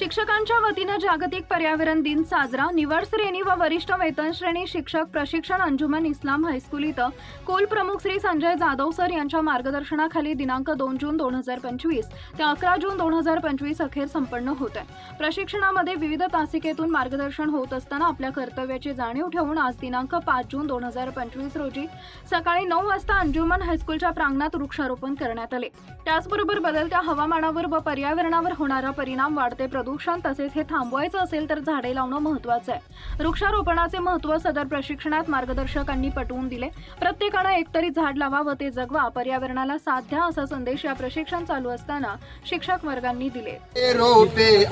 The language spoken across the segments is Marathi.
शिक्षकांच्या वतीनं जागतिक पर्यावरण दिन साजरा. निवड श्रेणी व वरिष्ठ वेतन श्रेणी शिक्षक प्रशिक्षण अंजुमन इस्लाम हायस्कूल इथं कुल प्रमुख श्री संजय जाधव सर यांच्या मार्गदर्शनाखाली दिनांक दोन जून दोन हजार पंचवीस ते अकरा जून दोन हजार पंचवीस अखेर संपन्न होत आहे. प्रशिक्षणामध्ये विविध तासिकेतून मार्गदर्शन होत असताना आपल्या कर्तव्याची जाणीव ठेवून आज दिनांक पाच जून दोन हजार पंचवीस रोजी सकाळी नऊ वाजता अंजुमन हायस्कूलच्या प्रांगणात वृक्षारोपण करण्यात आले. त्याचबरोबर बदलत्या हवामानावर व पर्यावरणावर होणारा परिणाम वाढते प्रदूषण तसेच हे थांबवायचं असेल तर झाडे लावणं महत्वाचं आहे वृक्षारोपणाचे महत्त्व सदर प्रशिक्षणात मार्गदर्शकांनी पटवून दिले प्रत्येकानं एकतरी झाड लावा व ते जगवा पर्यावरणाला साथ द्या असा संदेश या प्रशिक्षण चालू असताना शिक्षक वर्गांनी दिले रोपे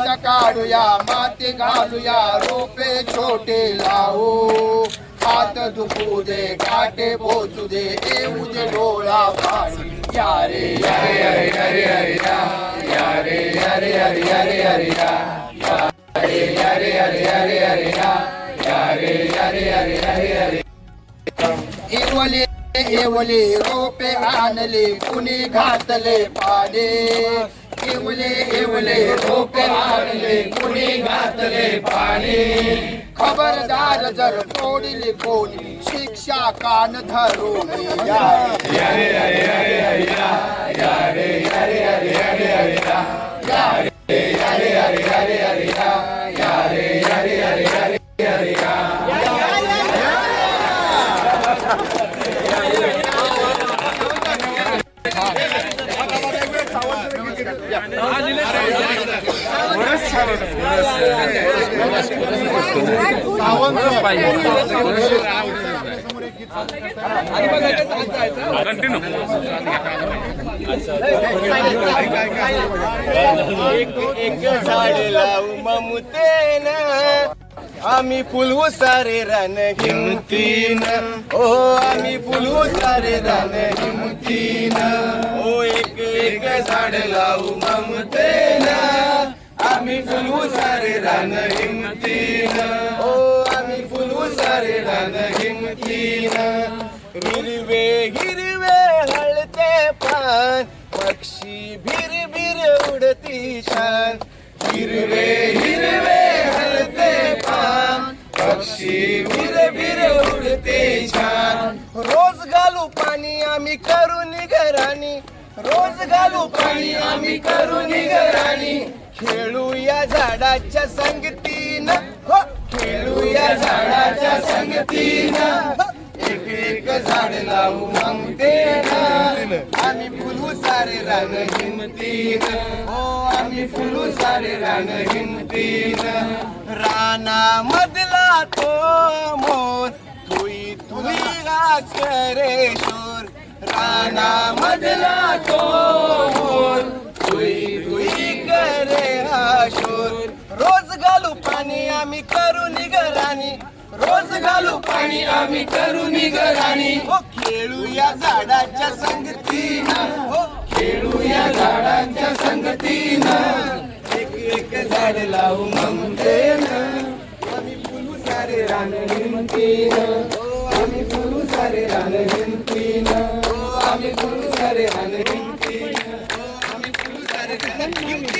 गवत काढूया माती घालूया रोपे छोटे लावू हात दुखू दे काटे पोचू दे येऊ दे डोळा पाणी यारे यारे यारे यारे यारे या यारे यारे यारे यारे यारे या यारे यारे यारे यारे यारे या यारे यारे यारे यारे यारे एवले येवले रोपे आणले कुणी घातले पाने येवले येवले रोपे आणले कुणी घातले पाने खबरदार जर तोडली कोणी शिक्षा कान धरून या एक झाड लावू आम्ही फुलवू सारे रान हिमतीन ओ आम्ही फुलवू सारे रान हिमतीन ओ एक एक झाड लावू ममतेन. रान हिमतीन ओ आम्ही फुलवू सारे रान हिमतीन हिरवे हिरवे हळते पान पक्षी भिर भिर उडती छान. हिरवे हिरवे हलते पान पक्षी भिर भिर उडते छान. रोज घालू पाणी आम्ही करू निघराणी रोज घालू पाणी आम्ही करू निघराणी खेळू या झाडाच्या संगतीनं. हो. खेळू या झाडाच्या संगतीनं. एक एक झाड लावू ममते आम्ही फुलू सारे रान हिमतीन हो आम्ही फुलू सारे रान हिमतीन राना मधला तो मोर तुई तुई गा करे शोर राना मधला तो मोर तुई घालू पाणी आम्ही करू निगराणी रोज घालू पाणी आम्ही करू निगराणी हो खेळू या झाडाच्या संगतीनं. हो खेळू या झाडांच्या संगतीनं. एक एक झाड लावू म्हणते आम्ही फुलू सारे रान हिमतीनं. आम्ही फुलू सारे रान हिमतीनं. हो आम्ही फुलू सारे रान हिमतीनं. हो, आम्ही फुलू सारे रान हिमतीनं. हो,